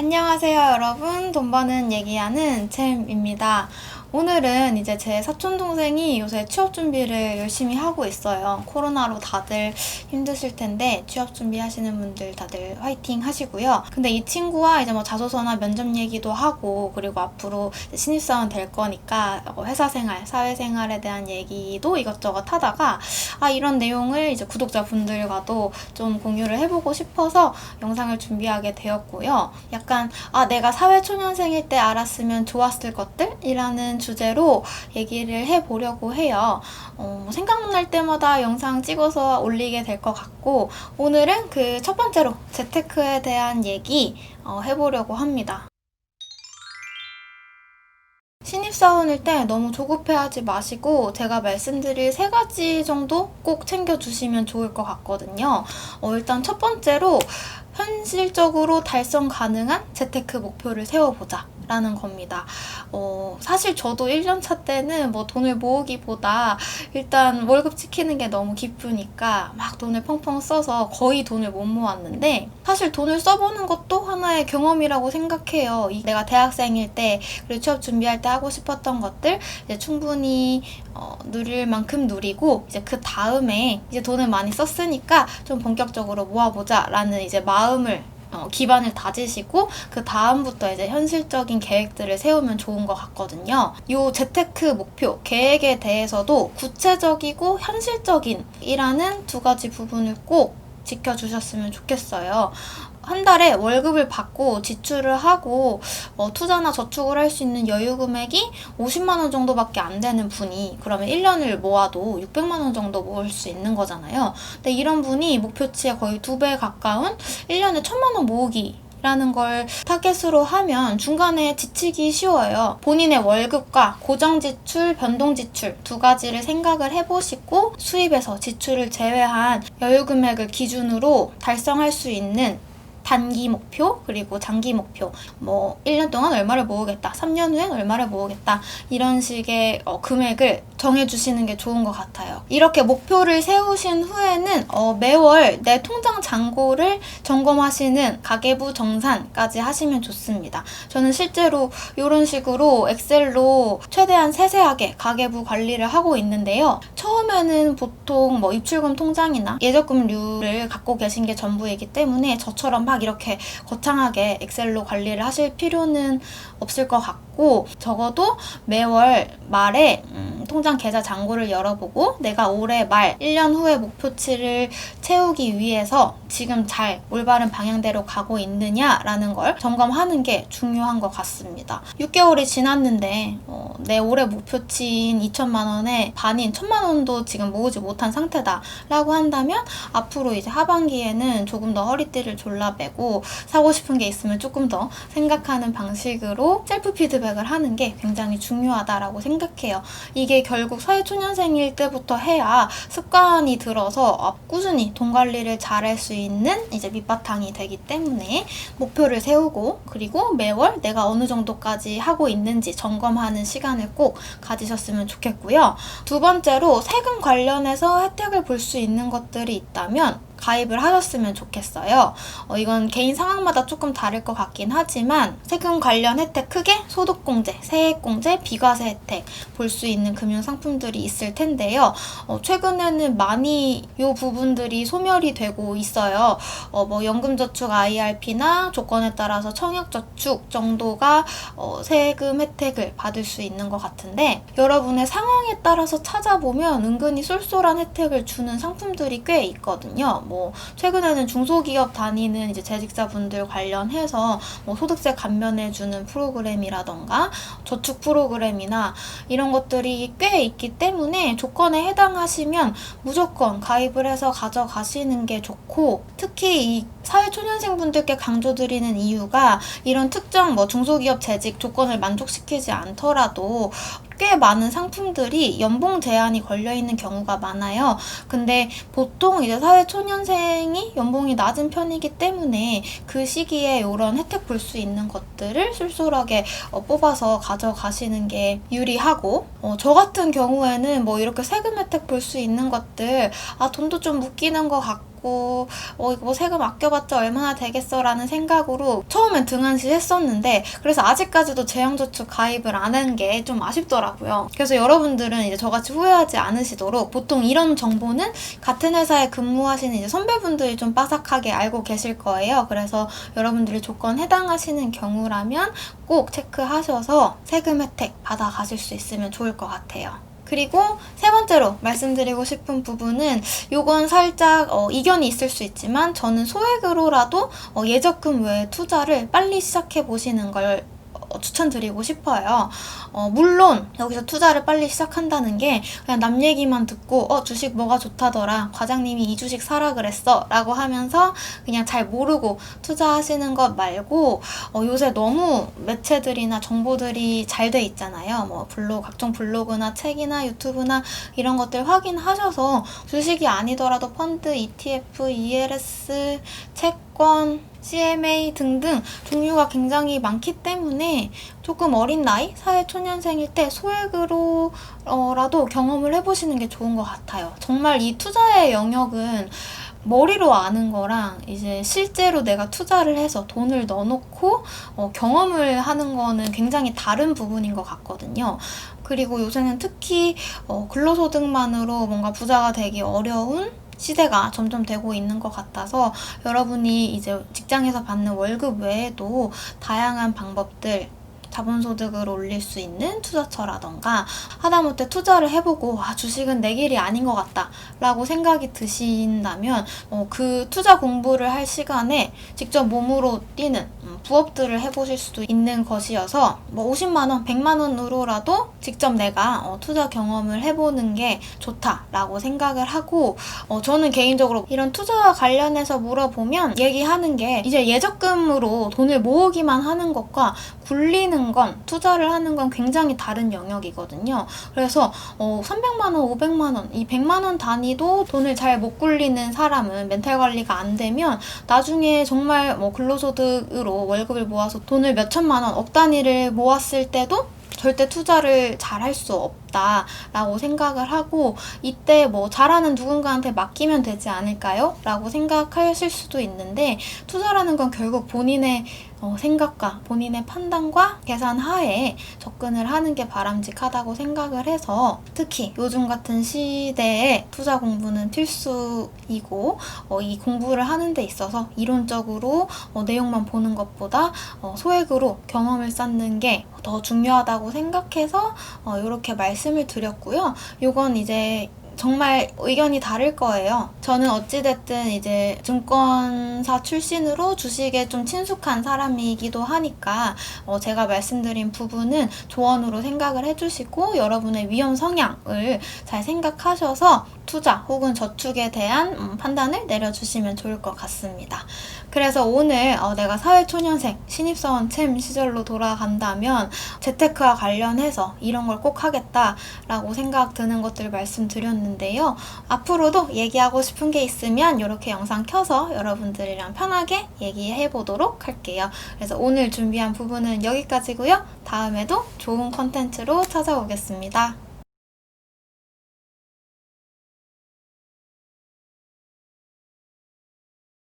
안녕하세요, 여러분. 돈 버는 얘기하는 잼입니다. 오늘은 이제 제 사촌 동생이 요새 취업 준비를 열심히 하고 있어요. 코로나로 다들 힘드실 텐데 취업 준비하시는 분들 다들 화이팅 하시고요. 근데 이 친구와 이제 뭐 자소서나 면접 얘기도 하고 그리고 앞으로 신입사원 될 거니까 어, 회사 생활, 사회 생활에 대한 얘기도 이것저것 하다가 아 이런 내용을 이제 구독자분들과도 좀 공유를 해보고 싶어서 영상을 준비하게 되었고요. 약간 아 내가 사회 초년생일 때 알았으면 좋았을 것들이라는 주제로 얘기를 해보려고 해요. 어, 뭐 생각날 때마다 영상 찍어서 올리게 될 것 같고 오늘은 그 첫 번째로 재테크에 대한 얘기 어, 해보려고 합니다. 신입사원일 때 너무 조급해하지 마시고 제가 말씀드릴 세 가지 정도 꼭 챙겨주시면 좋을 것 같거든요. 어, 일단 첫 번째로 현실적으로 달성 가능한 재테크 목표를 세워보자. 라는 겁니다. 어, 사실 저도 1년차 때는 뭐 돈을 모으기보다 일단 월급 지키는 게 너무 기쁘니까 막 돈을 펑펑 써서 거의 돈을 못 모았는데 사실 돈을 써보는 것도 하나의 경험이라고 생각해요. 이 내가 대학생일 때 그리고 취업 준비할 때 하고 싶었던 것들 이제 충분히 어, 누릴 만큼 누리고 이제 그 다음에 이제 돈을 많이 썼으니까 좀 본격적으로 모아보자 라는 이제 마음을 어, 기반을 다지시고 그 다음부터 이제 현실적인 계획들을 세우면 좋은 것 같거든요. 요 재테크 목표 계획에 대해서도 구체적이고 현실적인이라는 두 가지 부분을 꼭 지켜주셨으면 좋겠어요. 한 달에 월급을 받고 지출을 하고 어, 투자나 저축을 할 수 있는 여유 금액이 50만 원 정도밖에 안 되는 분이 그러면 1년을 모아도 600만 원 정도 모을 수 있는 거잖아요. 근데 이런 분이 목표치에 거의 두 배 가까운 1년에 1000만 원 모으기 라는 걸 타겟으로 하면 중간에 지치기 쉬워요. 본인의 월급과 고정 지출, 변동 지출 두 가지를 생각을 해보시고 수입에서 지출을 제외한 여유 금액을 기준으로 달성할 수 있는 단기 목표 그리고 장기 목표. 뭐 1년 동안 얼마를 모으겠다. 3년 후엔 얼마를 모으겠다. 이런 식의 어, 금액을 정해주시는 게 좋은 것 같아요. 이렇게 목표를 세우신 후에는 어, 매월 내 통장 잔고를 점검하시는 가계부 정산까지 하시면 좋습니다. 저는 실제로 이런 식으로 엑셀로 최대한 세세하게 가계부 관리를 하고 있는데요. 처음에는 보통 뭐 입출금 통장이나 예적금류를 갖고 계신 게 전부이기 때문에 저처럼 막 이렇게 거창하게 엑셀로 관리를 하실 필요는 없을 것 같고 적어도 매월 말에 음, 통장 계좌 잔고를 열어보고 내가 올해 말 1년 후에 목표치를 채우기 위해서 지금 잘 올바른 방향대로 가고 있느냐라는 걸 점검하는 게 중요한 것 같습니다. 6개월이 지났는데 어, 내 올해 목표치인 2천만 원에 반인 1천만 원도 지금 모으지 못한 상태다라고 한다면 앞으로 이제 하반기에는 조금 더 허리띠를 졸라매고 사고 싶은 게 있으면 조금 더 생각하는 방식으로 셀프 피드백을 하는 게 굉장히 중요하다라고 생각해요. 이게 결국 사회초년생일 때부터 해야 습관이 들어서 어, 꾸준히 돈 관리를 잘할 수 있는 이제 밑바탕이 되기 때문에 목표를 세우고 그리고 매월 내가 어느 정도까지 하고 있는지 점검하는 시간을 꼭 가지셨으면 좋겠고요. 두 번째로 세금 관련해서 혜택을 볼 수 있는 것들이 있다면 가입을 하셨으면 좋겠어요. 어, 이건 개인 상황마다 조금 다를 것 같긴 하지만 세금 관련 혜택 크게 소득공제, 세액공제, 비과세 혜택 볼 수 있는 금융 상품들이 있을 텐데요. 어, 최근에는 많이 이 부분들이 소멸이 되고 있어요. 어, 뭐 연금저축 IRP나 조건에 따라서 청약저축 정도가 어, 세금 혜택을 받을 수 있는 것 같은데 여러분의 상황에 따라서 찾아보면 은근히 쏠쏠한 혜택을 주는 상품들이 꽤 있거든요. 뭐 최근에는 중소기업 다니는 이제 재직자분들 관련해서 뭐 소득세 감면해 주는 프로그램이라던가 저축 프로그램이나 이런 것들이 꽤 있기 때문에 조건에 해당하시면 무조건 가입을 해서 가져가시는 게 좋고 특히 이 사회초년생 분들께 강조드리는 이유가 이런 특정 뭐 중소기업 재직 조건을 만족시키지 않더라도 꽤 많은 상품들이 연봉 제한이 걸려 있는 경우가 많아요. 근데 보통 이제 사회 초년생이 연봉이 낮은 편이기 때문에 그 시기에 이런 혜택 볼 수 있는 것들을 쏠쏠하게 어, 뽑아서 가져가시는 게 유리하고 어, 저 같은 경우에는 뭐 이렇게 세금 혜택 볼 수 있는 것들 아 돈도 좀 묶이는 것 같고 있고 어 이거 뭐 세금 아껴봤자 얼마나 되겠어라는 생각으로 처음엔 등한시 했었는데 그래서 아직까지도 재형저축 가입을 안 한 게 좀 아쉽더라고요. 그래서 여러분들은 이제 저같이 후회하지 않으시도록 보통 이런 정보는 같은 회사에 근무하시는 이제 선배분들이 좀 빠삭하게 알고 계실 거예요. 그래서 여러분들이 조건 해당하시는 경우라면 꼭 체크하셔서 세금 혜택 받아 가실 수 있으면 좋을 것 같아요. 그리고 세 번째로 말씀드리고 싶은 부분은 요건 살짝 어, 이견이 있을 수 있지만 저는 소액으로라도 어, 예적금 외에 투자를 빨리 시작해 보시는 걸 어, 추천드리고 싶어요. 어, 물론 여기서 투자를 빨리 시작한다는 게 그냥 남 얘기만 듣고 어 주식 뭐가 좋다더라 과장님이 이 주식 사라 그랬어 라고 하면서 그냥 잘 모르고 투자하시는 것 말고 어, 요새 너무 매체들이나 정보들이 잘 돼 있잖아요. 뭐 블로그 각종 블로그나 책이나 유튜브나 이런 것들 확인하셔서 주식이 아니더라도 펀드, ETF, ELS, 채권 CMA 등등 종류가 굉장히 많기 때문에 조금 어린 나이, 사회초년생일 때 소액으로라도 경험을 해보시는 게 좋은 것 같아요. 정말 이 투자의 영역은 머리로 아는 거랑 이제 실제로 내가 투자를 해서 돈을 넣어놓고 어, 경험을 하는 거는 굉장히 다른 부분인 것 같거든요. 그리고 요새는 특히 어, 근로소득만으로 뭔가 부자가 되기 어려운 시대가 점점 되고 있는 것 같아서 여러분이 이제 직장에서 받는 월급 외에도 다양한 방법들 자본소득을 올릴 수 있는 투자처라던가 하다못해 투자를 해보고 아 주식은 내 길이 아닌 것 같다 라고 생각이 드신다면 어, 그 투자 공부를 할 시간에 직접 몸으로 뛰는 음, 부업들을 해보실 수도 있는 것이어서 뭐 50만원, 100만원으로라도 직접 내가 어, 투자 경험을 해보는 게 좋다라고 생각을 하고 어, 저는 개인적으로 이런 투자와 관련해서 물어보면 얘기하는 게 이제 예적금으로 돈을 모으기만 하는 것과 굴리는 건 투자를 하는 건 굉장히 다른 영역이거든요. 그래서 어, 300만 원, 500만 원, 이 100만 원 단위도 돈을 잘 못 굴리는 사람은 멘탈 관리가 안 되면 나중에 정말 뭐 근로소득으로 월급을 모아서 돈을 몇 천만 원, 억 단위를 모았을 때도 절대 투자를 잘 할 수 없다라고 생각을 하고 이때 뭐 잘하는 누군가한테 맡기면 되지 않을까요? 라고 생각하실 수도 있는데 투자라는 건 결국 본인의 어, 생각과 본인의 판단과 계산 하에 접근을 하는 게 바람직하다고 생각을 해서 특히 요즘 같은 시대에 투자 공부는 필수이고 어, 이 공부를 하는 데 있어서 이론적으로 어, 내용만 보는 것보다 어, 소액으로 경험을 쌓는 게 더 중요하다고 생각해서 이렇게 말씀을 드렸고요. 이건 이제 정말 의견이 다를 거예요. 저는 어찌됐든 이제 증권사 출신으로 주식에 좀 친숙한 사람이기도 하니까 어 제가 말씀드린 부분은 조언으로 생각을 해주시고 여러분의 위험 성향을 잘 생각하셔서 투자 혹은 저축에 대한 음, 판단을 내려주시면 좋을 것 같습니다. 그래서 오늘 어 내가 사회초년생 신입사원 챔 시절로 돌아간다면 재테크와 관련해서 이런 걸 꼭 하겠다라고 생각 드는 것들 말씀드렸는데요. 앞으로도 얘기하고 싶은 게 있으면 이렇게 영상 켜서 여러분들이랑 편하게 얘기해 보도록 할게요. 그래서 오늘 준비한 부분은 여기까지고요. 다음에도 좋은 컨텐츠로 찾아오겠습니다.